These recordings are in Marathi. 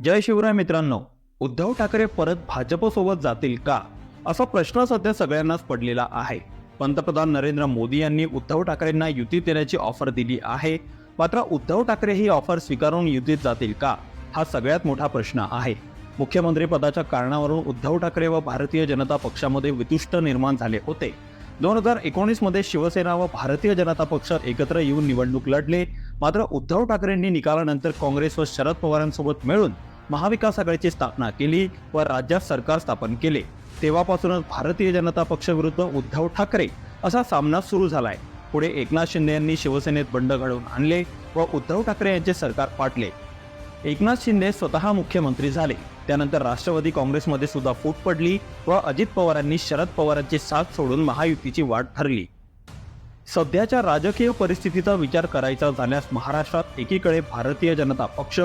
जय शिवराय मित्रांनो उद्धव ठाकरे परत भाजपसोबत जातील का? असा प्रश्न सध्या सगळ्यांनाच पडलेला आहे. पंतप्रधान नरेंद्र मोदी यांनी उद्धव ठाकरेंना युती देण्याची ऑफर दिली आहे. मात्र उद्धव ठाकरे ही ऑफर स्वीकारून युतीत जातील का? हा सगळ्यात मोठा प्रश्न आहे. मुख्यमंत्री पदाच्या कारणावरून उद्धव ठाकरे व भारतीय जनता पक्षामध्ये वितुष्ट निर्माण झाले होते. दोन हजार एकोणीसमध्ये शिवसेना व भारतीय जनता पक्ष एकत्र येऊन निवडणूक लढले. मात्र उद्धव ठाकरेंनी निकालानंतर काँग्रेस व शरद पवारांसोबत मिळून महाविकास आघाडीची स्थापना केली व राज्यात सरकार स्थापन केले. तेव्हापासूनच भारतीय जनता पक्ष विरुद्ध उद्धव ठाकरे असा सामना सुरू झालाय. पुढे एकनाथ शिंदे यांनी शिवसेनेत बंड घडवून आणले व उद्धव ठाकरे यांचे सरकार पाडले. एकनाथ शिंदे स्वतः मुख्यमंत्री झाले. त्यानंतर राष्ट्रवादी काँग्रेसमध्ये सुद्धा फूट पडली व अजित पवारांनी शरद पवारांची साथ सोडून महायुतीची वाट ठरली सध्याच्या राजकीय परिस्थितीचा विचार करायचा झाल्यास महाराष्ट्रात एकीकडे भारतीय जनता पक्ष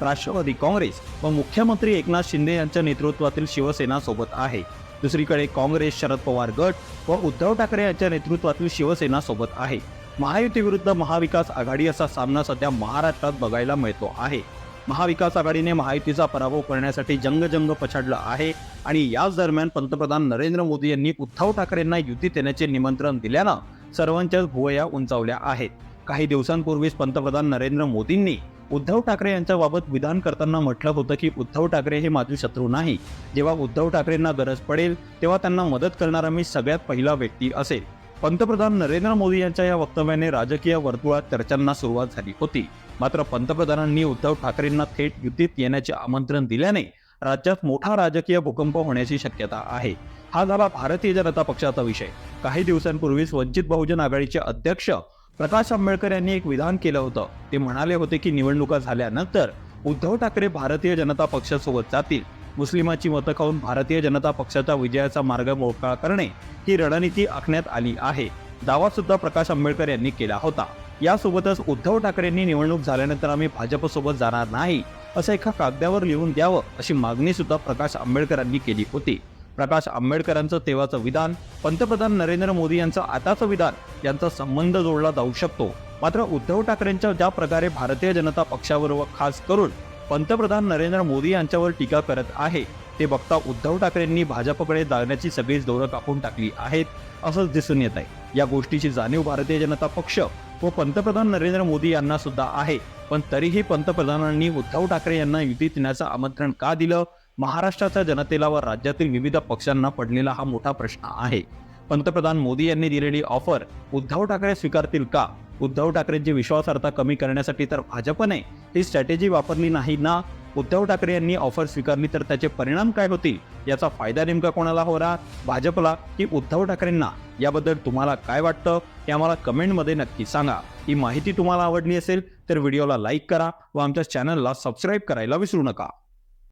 राष्ट्रवादी काँग्रेस व मुख्यमंत्री एकनाथ शिंदे यांच्या नेतृत्वातील शिवसेना सोबत आहे. दुसरीकडे काँग्रेस शरद पवार गट व उद्धव ठाकरे यांच्या नेतृत्वातील शिवसेना सोबत आहे. महायुतीविरुद्ध महाविकास आघाडी असा सामना सध्या महाराष्ट्रात बघायला मिळतो आहे. महाविकास आघाडीने महायुतीचा पराभव करण्यासाठी जंगजंग पछाडलं आहे आणि याच दरम्यान पंतप्रधान नरेंद्र मोदी यांनी उद्धव ठाकरेंना युती देण्याचे निमंत्रण दिल्यानं सर्वांच्याच भुवया उंचावल्या आहेत. काही दिवसांपूर्वीच पंतप्रधान नरेंद्र मोदींनी उद्धव ठाकरे यांच्याबाबत विधान करताना म्हटलं होतं की उद्धव ठाकरे हे माझे शत्रू नाही. जेव्हा उद्धव ठाकरेंना गरज पडेल तेव्हा त्यांना मदत करणारा मी सगळ्यात पहिला व्यक्ती असेल. पंतप्रधान नरेंद्र मोदी यांच्या या वक्तव्याने राजकीय वर्तुळात चर्चांना सुरुवात झाली होती. मात्र पंतप्रधानांनी उद्धव ठाकरेंना थेट युतीत येण्याचे आमंत्रण दिल्याने राज्यात मोठा राजकीय भूकंप होण्याची शक्यता आहे. हा झाला भारतीय जनता पक्षाचा विषय. काही दिवसांपूर्वीच वंचित बहुजन आघाडीचे अध्यक्ष प्रकाश आंबेडकर यांनी एक विधान केलं होतं. ते म्हणाले होते की निवडणुका झाल्यानंतर उद्धव ठाकरे भारतीय जनता पक्षासोबत जातील. मुस्लिमाची मतं खाऊन भारतीय जनता पक्षाचा विजयाचा मार्ग मोकळा करणे ही रणनीती आखण्यात आली आहे. दावा सुद्धा प्रकाश आंबेडकर यांनी केला होता. यासोबतच उद्धव ठाकरेंनी निवडणूक झाल्यानंतर आम्ही भाजपसोबत जाणार नाही असं एका कागदावर लिहून द्यावं अशी मागणी सुद्धा प्रकाश आंबेडकरांनी केली होती. प्रकाश आंबेडकरांचं तेव्हाचं विधान पंतप्रधान नरेंद्र मोदी यांचं आताचं विधान यांचा संबंध जोडला जाऊ शकतो. मात्र उद्धव ठाकरेंच्या ज्या प्रकारे भारतीय जनता पक्षावर व खास करून पंतप्रधान नरेंद्र मोदी यांच्यावर टीका करत आहे ते बघता उद्धव ठाकरेंनी भाजपकडे जाण्याची सगळीच दौरं कापून टाकली आहेत असंच दिसून येत आहे. या गोष्टीची जाणीव भारतीय जनता पक्ष व पंतप्रधान नरेंद्र मोदी यांना सुद्धा आहे पण तरीही पंतप्रधानांनी उद्धव ठाकरे यांना युती देण्याचं आमंत्रण का दिलं? महाराष्ट्राच्या जनतेला व राज्यातील विविध पक्षांना पडलेला हा मोठा प्रश्न आहे. पंतप्रधान मोदी यांनी दिलेली ऑफर उद्धव ठाकरे स्वीकारतील का? उद्धव ठाकरेंची विश्वासार्हता कमी करण्यासाठी तर भाजपने ही स्ट्रॅटेजी वापरली नाही ना? उद्धव ठाकरे यांनी ऑफर स्वीकारली तर त्याचे परिणाम काय होतील? याचा फायदा नेमका कोणाला होणार? भाजपला की उद्धव ठाकरेंना? याबद्दल तुम्हाला काय वाटतं? हे आम्हाला कमेंटमध्ये नक्की सांगा. ही माहिती तुम्हाला आवडली असेल तर व्हिडिओला लाईक करा व आमच्या चॅनलला सबस्क्राईब करायला विसरू नका.